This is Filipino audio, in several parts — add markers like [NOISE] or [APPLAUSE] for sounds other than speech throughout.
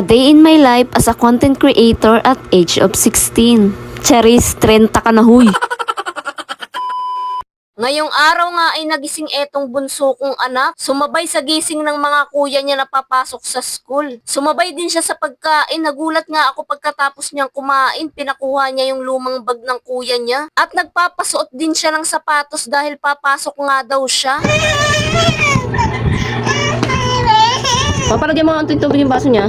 A day in my life as a content creator at age of 16. Charis, 30 ka na huy. Ngayong araw nga ay nagising etong bunso kong anak, sumabay sa gising ng mga kuya niya na papasok sa school. Sumabay din siya sa pagkain, nagulat nga ako pagkatapos niyang kumain, pinakuha niya yung lumang bag ng kuya niya. At nagpapasuot din siya ng sapatos dahil papasok nga daw siya. [LAUGHS] Papalagyan mo ang tubig yung baso niya.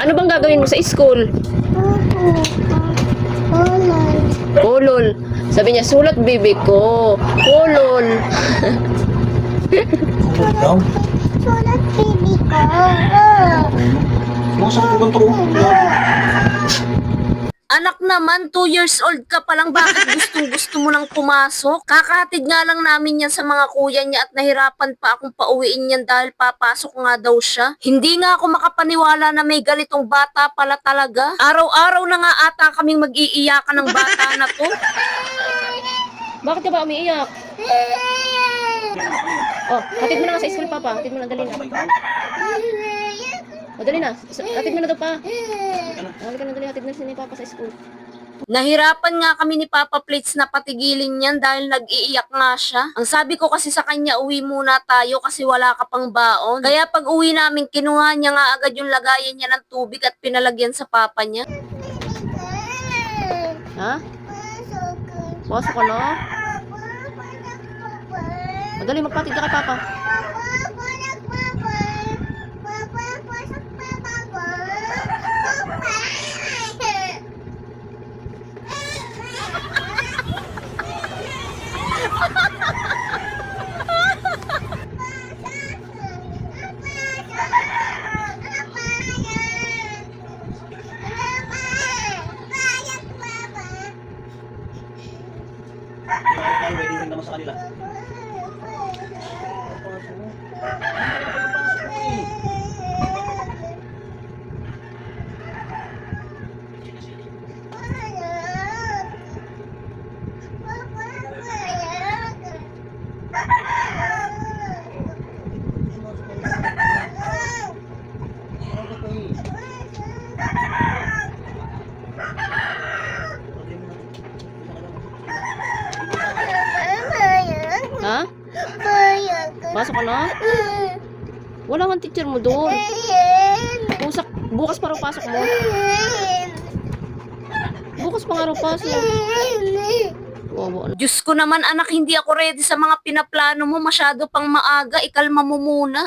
Ano bang gagawin mo sa school? Kulol. Sabi niya, sulat bibi ko. Kulol. Sulat baby ko. Mga sa ko to. Anak naman, 2 years old ka pa lang, bakit [LAUGHS] gustong gusto mo nang pumasok? Kakahatid nga lang namin yan sa mga kuya niya at nahirapan pa akong pauwiin yan dahil papasok nga daw siya. Hindi nga ako makapaniwala na may ganitong bata pala talaga. Araw-araw na nga ata kaming mag-iiyakan ng bata na to. [LAUGHS] Bakit ka ba umiiyak? [LAUGHS] Oh, hatid mo na nga sa school, Papa. Hatid mo na, dali na. O, dali na. Hatid mo na daw pa. Halika na, dali. Hatid na si ni Papa sa school. Nahirapan nga kami ni Papa Plates na patigilin yan dahil nag-iiyak nga siya. Ang sabi ko kasi sa kanya, uwi muna tayo kasi wala ka pang baon. Kaya pag uwi namin, kinuha niya nga agad yung lagayan niya ng tubig at pinalagyan sa papa niya. Ha? Pasok ka na. O, dali, magpatid ka kay Papa. Waiting naman sa kanila. Pasok ka na? Wala nga teacher mo doon. Busak, bukas pa raw pasok mo. Bukas pa nga raw pasok. Wawa. Diyos ko naman anak, hindi ako ready sa mga pinaplano mo. Masyado pang maaga, ikalma mo muna.